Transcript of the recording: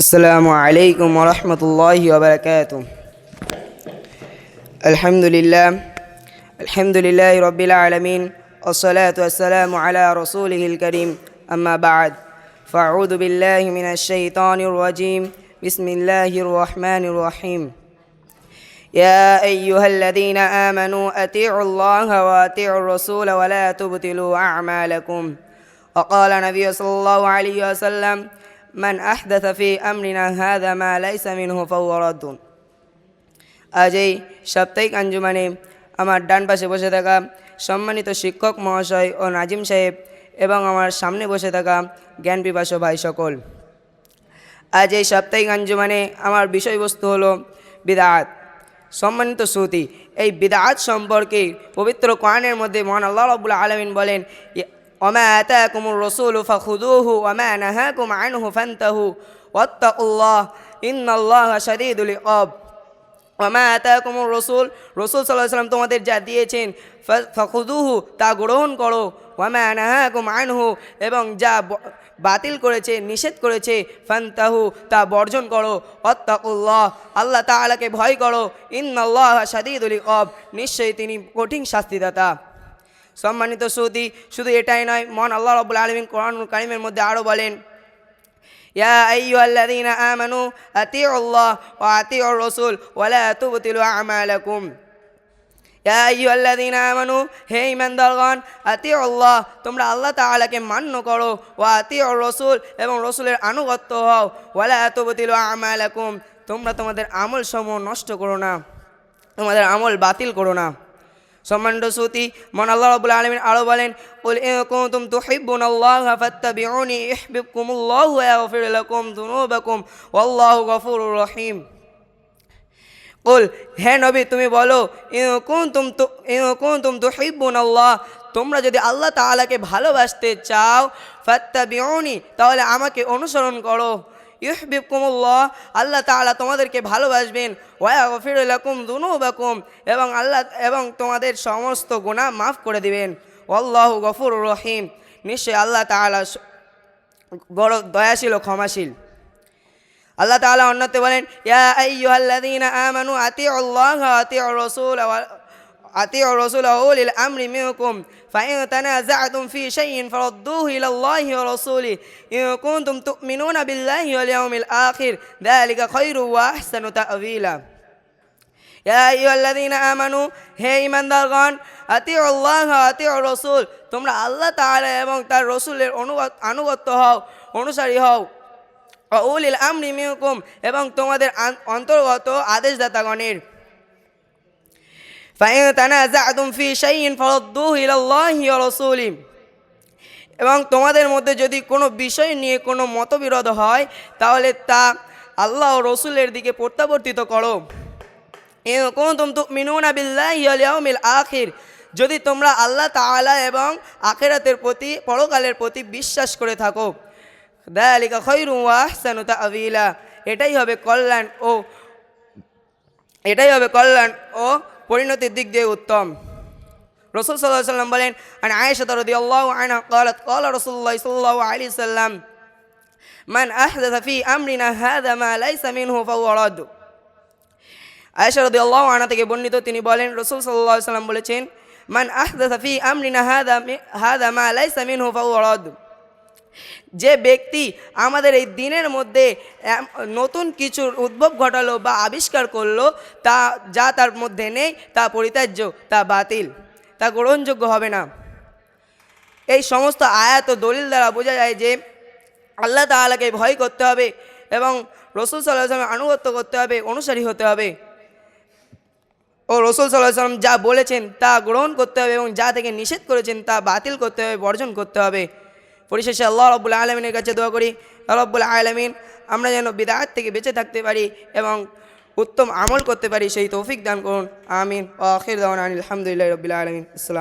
السلام عليكم ورحمة الله وبركاته. الحمد لله الحمد لله رب العالمين والصلاة والسلام على رسوله الكريم أما بعد فأعوذ بالله من الشيطان الرجيم بسم الله الرحمن الرحيم. يا أيها الذين آمنوا أطيعوا الله وأطيعوا الرسول ولا تبطلوا أعمالكم. وقال النبي صلى الله عليه وسلم من أحدث في أمرنا هذا ما ليس منه فهو رد আজ এই সাপ্তাহিক আঞ্জুমানে আমার ডান পাশে বসে থাকা সম্মানিত শিক্ষক মহাশয় ও নাজিম সাহেব এবং আমার সামনে বসে থাকা জ্ঞান পিপাসু ভাই সকল আজ এই সাপ্তাহিক আঞ্জুমানে আমার বিষয়বস্তু হলো বিদাত সম্মানিত শ্রুতি এই বিদাত সম্পর্কে পবিত্র কোরআনের মধ্যে মহান আল্লাহ রবুল্লা আলমিন বলেন ওমা আতাকুমুর রসুল ফাখুদুহু ওমা নাহাকুম আনহু ফান্তাহু ওয়াত্তাকুল্লাহ ইন্নাল্লাহ শাদীদুল ইকাব ওমা আতাকুমুর রসুল রসুল সাল্লাহ সাল্লাম তোমাদের যা দিয়েছেন ফখুদুহু তা গ্রহণ করো ওয়ামা নাহাকুম আনহু এবং যা বাতিল করেছে, নিষেধ করেছে ফান্তাহু তা বর্জন করো অত্তাকুল্লাহ আল্লাহ তাআলাকে ভয় করো ইন্নাল্লাহ শাদীদুল ইকাব নিশ্চয়ই তিনি কঠিন শাস্তিদাতা। সম্মানিত শ্রুতি শুধু এটাই নয় মন আল্লাহ রব্বুল আলমিন কোরআন কারিমের মধ্যে আরও বলেন يا أيها الذين آمنوا أطيعوا الله وأطيعوا الرسول ولا تبطلوا أعمالكم يا أيها الذين آمنوا হে ইমানদারগণ আতিউ আল্লাহ তোমরা আল্লাহ তাআলাকে মান্য করো ও আতিউ রসুল এবং রসুলের আনুগত্য হও ওয়ালা তুবতিলু আমালাকুম তোমরা তোমাদের আমল সমূহ নষ্ট করো না তোমাদের আমল বাতিল করো না সম্মানিত শ্রুতি মন আল্লাহ রাব্বুল আলামিন আরও বলেন ওয়াল্লাহু গফুরুর রহিম। কুল হে নবী, তুমি বলো কুনতুম তু কুনতুম তুহিব্বুনাল্লাহ তোমরা যদি আল্লাহ তাআলাকে ভালোবাসতে চাও, ফাত্তাবিউনি, তাহলে আমাকে অনুসরণ করো। ইউহবিবকুমুল্লাহ, আল্লাহ তাআলা তোমাদেরকে ভালোবাসবেন, ওয়া গফির লাকুম দুনুবাকুম এবং আল্লাহ, এবং তোমাদের সমস্ত গুনাহ মাফ করে দিবেন। আল্লাহু গফুর রহিম। নিশ্চয় আল্লাহ তাআলা বড় দয়াশীল ও ক্ষমাশীল। আল্লাহ তাআলা অন্যতে বলেন, ইয়া আইয়ুহাল্লাযীনা আমানু আতিউল্লাহ ওয়া আতিউর রাসূল ওয়া আতিউর রাসূল ওয়া উলিল আমরি মিনকুম فإن تنازعتم في شيء فردوه إلى الله ورسوله إن كنتم تؤمنون بالله واليوم الآخر ذلك خير وأحسن تأويلا ইয়া আইয়ুহাল্লাযীনা আমানু হে ঈমানদারগণ আতিউ আল্লাহ আতিউ রাসূল তোমরা আল্লাহ তাআলা এবং তার রাসূলের অনুগত আনুগত্য হও অনুসারী হও উলিল আমরি মিনকুম এবং তোমাদের আন- অন্তর্গত আদেশদাতাগণের ফাইন তানাজাতুম ফি শাইইন ফারদ্দুহু ইলাল্লাহি ওয়া রাসূলিহি। এবং তোমাদের মধ্যে যদি কোনো বিষয় নিয়ে কোনো মতবিরোধ হয়, তাহলে তা আল্লাহ রসুলের দিকে প্রত্যাবর্তিত করো। আখির। যদি তোমরা আল্লাহ তাআলা এবং আখিরাতের প্রতি, পরকালের প্রতি বিশ্বাস করে থাকো। দালিকা খৈরু ওয়া আহসানু তাআবিলা এটাই হবে কল্যাণ ও, এটাই হবে কল্যাণ ও পরিণতির দিক দিয়ে উত্তম রসুল সাল্লাহ সাল্লাম বলেন আর আয়েশা তরদি আল্লাহ আনা কলাত কলা রসুল্লাহ সাল্লাহ আলী সাল্লাম মান আহদাথ ফি আমরিনা হাদা মা লাইসা মিনহু ফাহু অরদ আয়েশা রদি আল্লাহ আনা থেকে বর্ণিত তিনি বলেন রসুল সাল্লাহ সাল্লাম বলেছেন মান আহদাথ ফি আমরিনা হাদা হাদা মা লাইসা মিনহু ফাহু অরদ যে ব্যক্তি আমাদের এই দিনের মধ্যে নতুন কিছুর উদ্ভব ঘটালো বা আবিষ্কার করল, তা, যা তার মধ্যে নেই, তা পরিত্যাজ্য, তা বাতিল, তা গ্রহণযোগ্য হবে না। এই সমস্ত আয়াত ও দলিল দ্বারা বোঝা যায় যে আল্লাহ তাআলাকে ভয় করতে হবে এবং রসুল সাল্লাহ সাল্লামের আনুগত্য করতে হবে, অনুসারী হতে হবে। ও রসুল সাল্লাহ সাল্লাম যা বলেছেন তা গ্রহণ করতে হবে এবং যা থেকে নিষেধ করেছেন তা বাতিল করতে হবে, বর্জন করতে হবে। পরিশেষে আল্লাহ রব্বুল আলমিনের কাছে দোয়া করি রব্বুল আলমিন, আমরা যেন বিদায়ের থেকে বেঁচে থাকতে পারি এবং উত্তম আমল করতে পারি, সেই তৌফিক দান করুন। আমিন। আখির দাওয়ান আলহামদুলিল্লাহ রবিল আলমিন। আসসালাম